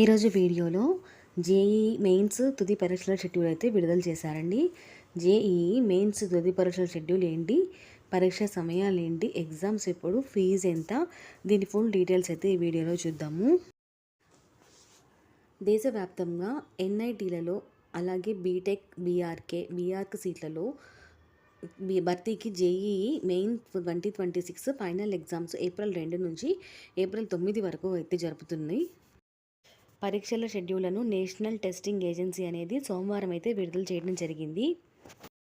ఈరోజు వీడియోలో JEE mains తుది పరీక్షల షెడ్యూల్ అయితే విడుదల చేశారండి. జేఈ మెయిన్స్ తుది పరీక్షల షెడ్యూల్ ఏంటి? పరీక్ష సమయాలు ఏంటి? ఎగ్జామ్స్ ఎప్పుడు? ఫీజు ఎంత? దీని ఫుల్ డీటెయిల్స్ అయితే ఈ వీడియోలో చూద్దాము. దేశవ్యాప్తంగా ఎన్ఐటీలలో అలాగే బీటెక్ బీఆర్కే బీఆర్కే సీట్లలో బీ భర్తీకి JEE main twenty twenty six final exams April రెండు నుంచి ఏప్రిల్ తొమ్మిది వరకు అయితే జరుపుతుంది. పరీక్షల షెడ్యూళ్ళను నేషనల్ టెస్టింగ్ ఏజెన్సీ అనేది సోమవారం అయితే విడుదల చేయడం జరిగింది.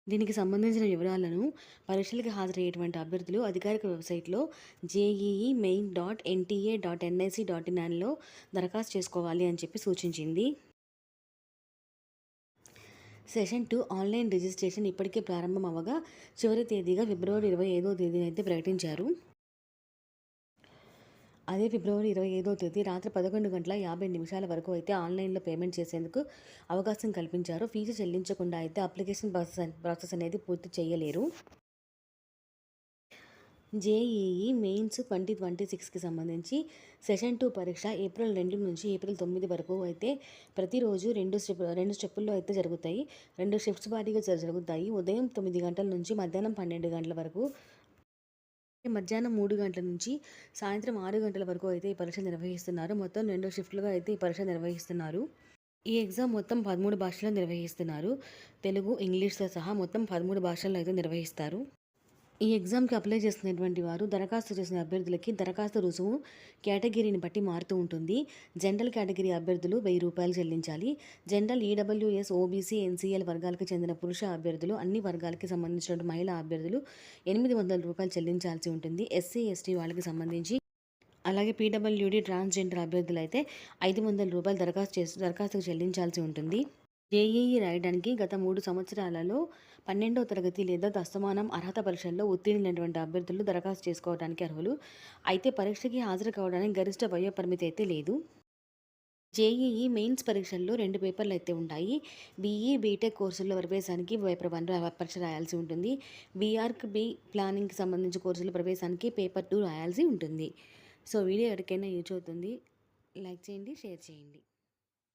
దీనికి సంబంధించిన వివరాలను పరీక్షలకు హాజరయ్యేటువంటి అభ్యర్థులు అధికారిక వెబ్సైట్లో JEE main dot NTA dot NIC dot ఇన్ఆన్లో దరఖాస్తు చేసుకోవాలి అని చెప్పి సూచించింది. సెషన్ టూ ఆన్లైన్ రిజిస్ట్రేషన్ ఇప్పటికే ప్రారంభం అవ్వగా చివరి తేదీగా ఫిబ్రవరి ఇరవై ఐదో తేదీనైతే అయితే ప్రకటించారు. అదే ఫిబ్రవరి ఇరవై ఐదో తేదీ రాత్రి పదకొండు గంటల యాభై నిమిషాల వరకు అయితే ఆన్లైన్లో పేమెంట్ చేసేందుకు అవకాశం కల్పించారు. ఫీజు చెల్లించకుండా అయితే అప్లికేషన్ ప్రాసెస్ ప్రాసెస్ అనేది పూర్తి చేయలేరు. జేఈఈ మెయిన్స్ ట్వంటీ ట్వంటీ సిక్స్కి సంబంధించి సెషన్ టూ పరీక్ష ఏప్రిల్ రెండు నుంచి ఏప్రిల్ తొమ్మిది వరకు అయితే ప్రతిరోజు రెండు స్టెప్ రెండు స్టెప్పుల్లో అయితే జరుగుతాయి. రెండు షిఫ్ట్స్ వారీగా జరుగుతాయి. ఉదయం తొమ్మిది గంటల నుంచి మధ్యాహ్నం పన్నెండు గంటల వరకు మధ్యాహ్నం మూడు గంటల నుంచి సాయంత్రం ఆరు గంటల వరకు అయితే ఈ పరీక్ష నిర్వహిస్తున్నారు. మొత్తం రెండు షిఫ్ట్లుగా అయితే ఈ పరీక్ష నిర్వహిస్తున్నారు. ఈ ఎగ్జామ్ మొత్తం పదమూడు భాషల్లో నిర్వహిస్తున్నారు. తెలుగు ఇంగ్లీష్తో సహా మొత్తం పదమూడు భాషల్లో అయితే నిర్వహిస్తారు. ఈ ఎగ్జామ్కి అప్లై చేస్తున్నటువంటి వారు దరఖాస్తు చేసిన అభ్యర్థులకి దరఖాస్తు రుసుము కేటగిరీని బట్టి మారుతూ ఉంటుంది. జనరల్ కేటగిరీ అభ్యర్థులు వెయ్యి రూపాయలు చెల్లించాలి. జనరల్ ఈడబ్ల్యూఎస్ ఓబీసీ ఎన్సీఎల్ వర్గాలకు చెందిన పురుష అభ్యర్థులు అన్ని వర్గాలకి సంబంధించిన మహిళా అభ్యర్థులు ఎనిమిది వందల రూపాయలు చెల్లించాల్సి ఉంటుంది. ఎస్సీ ఎస్టీ వాళ్ళకి సంబంధించి. అలాగే పీడబ్ల్యూడీ ట్రాన్స్జెండర్ అభ్యర్థులు అయితే ఐదు వందల రూపాయలు దరఖాస్తు చేసి దరఖాస్తుకు చెల్లించాల్సి ఉంటుంది. జేఈఈ రాయడానికి గత మూడు సంవత్సరాలలో పన్నెండవ తరగతి లేదా దస్తమానం అర్హత పరీక్షల్లో ఉత్తీర్ణులైనటువంటి అభ్యర్థులు దరఖాస్తు చేసుకోవడానికి అర్హులు. అయితే పరీక్షకి హాజరు కావడానికి గరిష్ట వయో పరిమితి అయితే లేదు. జేఈఈ మెయిన్స్ పరీక్షల్లో రెండు పేపర్లు అయితే ఉంటాయి. బీఈ బీటెక్ కోర్సుల్లో ప్రవేశానికి పేపర్ వన్ పరీక్ష రాయాల్సి ఉంటుంది. బీఆర్క్ బి ప్లానింగ్కి సంబంధించి కోర్సుల ప్రవేశానికి పేపర్ టూ రాయాల్సి ఉంటుంది. సో వీడియో ఎవరికైనా యూజ్ అవుతుంది. లైక్ చేయండి షేర్ చేయండి.